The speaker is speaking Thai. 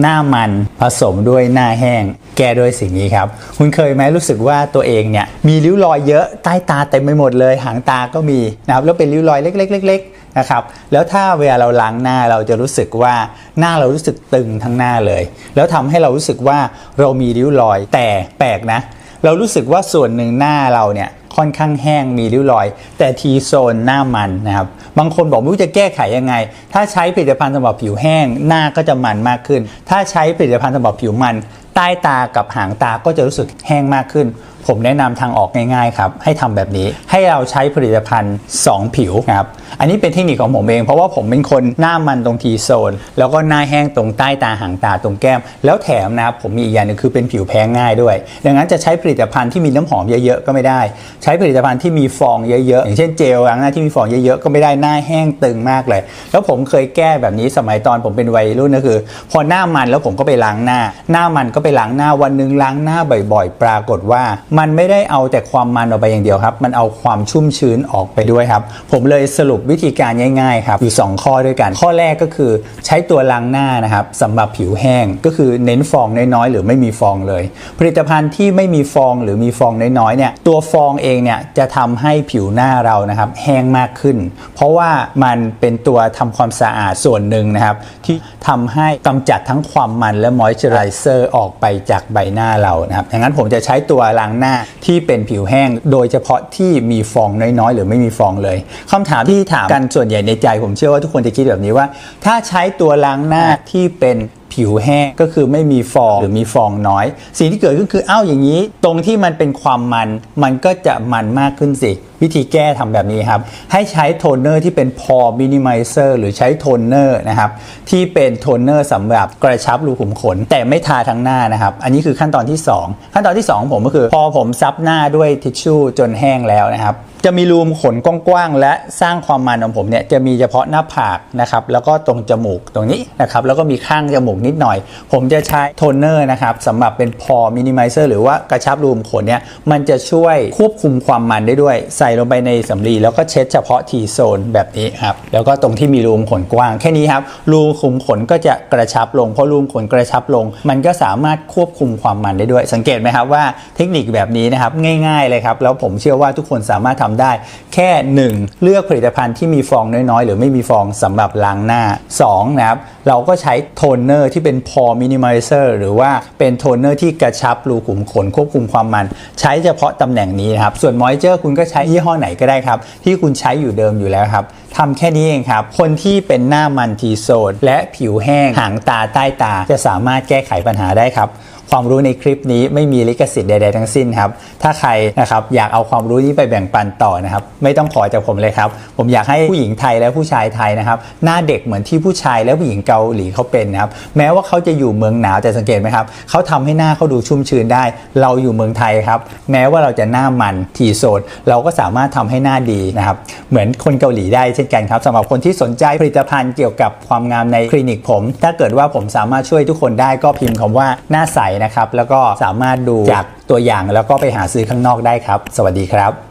หน้ามันผสมด้วยหน้าแห้ง แก้ด้วยสิ่งนี้ครับ คุณเคยไหมรู้สึกว่าตัวเองเนี่ยมีริ้วรอยเยอะใต้ตาเต็มไปหมดเลย หางตาก็มีนะครับแล้วเป็นริ้วรอยเล็กๆๆนะครับแล้วถ้าเวลาเราล้างหน้าเราจะรู้สึกว่าหน้าเรารู้สึกตึงทั้งหน้าเลย แล้วทำให้เรารู้สึกว่าเรามีริ้วรอยแต่แปลกนะ เรารู้สึกว่าส่วนหนึ่งหน้าเราเนี่ย ค่อนข้างแห้งมีริ้วรอย แต่ทีโซนหน้ามันนะครับบางคนบอกไม่รู้จะแก้ไขยังไง ถ้าใช้ผลิตภัณฑ์สำหรับผิวแห้งหน้าก็จะมันมากขึ้น ถ้าใช้ผลิตภัณฑ์สำหรับผิวมัน ใต้ตากับหางตาก็จะรู้สึกแห้งมากขึ้น ผมแนะนำทางออกง่ายๆครับให้ทำแบบนี้ให้เราใช้ผลิตภัณฑ์ 2 ผิวนะครับอันนี้เป็นเทคนิคของผมเอง เพราะว่าผมเป็นคนหน้ามันตรงทีโซน แล้วก็หน้าแห้งตรงใต้ตาหางตาตรงแก้ม แล้วแถมนะครับผมมีอีกอย่างหนึงคือเป็นผิวแพ้ง่ายด้วย ดังนั้นจะใช้ผลิตภัณฑ์ที่มีน้ำหอมเยอะๆก็ไม่ได้ ใช้ผลิตภัณฑ์ที่มีฟองเยอะๆอย่างเช่นเจลล้างหน้าที่มีฟองเยอะๆก็ไม่ได้หน้าแห้งตึงมากเลย แล้วผมเคยแก้แบบนี้สมัยตอนผมเป็นวัยรุ่นก็คือ พอหน้ามันแล้วผมก็ไปล้างหน้า หน้ามันก็ไปล้างหน้าวันหนึงล้างหน้าบ่อย ๆ ปรากฏว่ามันไม่ได้เอาแต่ความมันออกไปอย่างเดียวครับ มันเอาความชุ่มชื้นออกไปด้วยครับ ผมเลยสรุปวิธีการง่ายๆครับอยู่ 2 ข้อด้วยกัน ข้อแรกก็คือใช้ตัวล้างหน้านะครับสำหรับผิวแห้งก็คือเน้นฟองน้อยๆหรือไม่มีฟองเลย ผลิตภัณฑ์ที่ไม่มีฟองหรือมีฟองน้อยๆเนี่ยตัวฟองเองเนี่ยจะทำให้ผิวหน้าเรานะครับแห้งมากขึ้น เพราะว่ามันเป็นตัวทำความสะอาดส่วนหนึ่งนะครับที่ทำให้กำจัดทั้งความมันและมอยเจอไรเซอร์ออกไปจากใบหน้าเรานะครับดังนั้นผมจะใช้ตัวล้างหน้าที่เป็นผิวแห้ง โดยเฉพาะที่มีฟองน้อยๆ หรือไม่มีฟองเลยคำถามที่ถามกันส่วนใหญ่ในใจ ผมเชื่อว่าทุกคนจะคิดแบบนี้ว่า ถ้าใช้ตัวล้างหน้าที่เป็นผิวแห้งก็คือไม่มีฟองหรือมีฟองน้อย สิ่งที่เกิดขึ้นคืออ้าวอย่างนี้ ตรงที่มันเป็นความมันมันก็จะมันมากขึ้นสิ วิธีแก้ทำแบบนี้ครับ ให้ใช้โทนเนอร์ที่เป็นพอมินิมิเซอร์หรือใช้โทนเนอร์นะครับ ที่เป็นโทนเนอร์สำหรับกระชับรูขุมขน แต่ไม่ทาทั้งหน้านะครับ อันนี้คือขั้นตอนที่ 2 ขั้นตอนที่2ของผมก็คือ พอผมซับหน้าด้วยทิชชู่จนแห้งแล้วนะครับ จะมีรูมขนกว้างๆและสร้างความมันของผมเนี่ยจะมีเฉพาะหน้าผากนะครับแล้วก็ตรงจมูกตรงนี้นะครับแล้วก็มีข้างจมูกนิดหน่อย ผมจะใช้โทนเนอร์นะครับสำหรับเป็นพอมินิมิเซอร์หรือว่ากระชับรูมขนเนี่ยมันจะช่วยควบคุมความมันได้ด้วย ใส่ลงไปในสำลีแล้วก็เช็ดเฉพาะทีโซนแบบนี้ครับแล้วก็ตรงที่มีรูมขนกว้างแค่นี้ครับรูขุมขนก็จะกระชับลงเพราะรูมขนกระชับลง มันก็สามารถควบคุมความมันได้ด้วย สังเกตไหมครับว่าเทคนิคแบบนี้นะครับง่าย ๆเลยครับแล้วผมเชื่อว่าทุกคนสามารถทำได้ แค่ 1 เลือกผลิตภัณฑ์ที่มีฟองน้อยๆ หรือไม่มีฟองสำหรับล้างหน้า 2 นะครับเราก็ใช้โทนเนอร์ที่เป็นพอมินิมิเซอร์หรือว่าเป็นโทนเนอร์ที่กระชับรูขุมขนควบคุมความมัน ใช้เฉพาะตำแหน่งนี้นะครับส่วนมอยเจอร์คุณก็ใช้ยี่ห้อไหนก็ได้ครับ ที่คุณใช้อยู่เดิมอยู่แล้วครับ ทำแค่นี้เองครับ คนที่เป็นหน้ามันทีโซนและผิวแห้งหางตาใต้ตา จะสามารถแก้ไขปัญหาได้ครับ ความรู้ในคลิปนี้ไม่มีลิขสิทธิ์ใด ๆ ทั้งสิ้นครับ ถ้าใครนะครับอยากเอาความรู้นี้ไปแบ่งปันต่อนะครับ ไม่ต้องขอจากผมเลยครับ ผมอยากให้ผู้หญิงไทยและผู้ชายไทยนะครับ หน้าเด็กเหมือนที่ผู้ชายและผู้หญิงเกาหลีเขาเป็นนะครับ แม้ว่าเขาจะอยู่เมืองหนาวแต่สังเกตไหมครับเขาทำให้หน้าเขาดูชุ่มชื้นได้ เราอยู่เมืองไทยครับ แม้ว่าเราจะหน้ามันทีโซนเราก็สามารถทำให้หน้าดีนะครับ เหมือนคนเกาหลีได้เช่นกันครับสำหรับคนที่สนใจผลิตภัณฑ์เกี่ยวกับความงามในคลินิกผม ถ้าเกิดว่าผมสามารถช่วยทุกคนได้ก็พิมพ์คำว่าหน้าใสนะครับแล้วก็สามารถดูจากตัวอย่างแล้วก็ไปหาซื้อข้างนอกได้ครับ สวัสดีครับ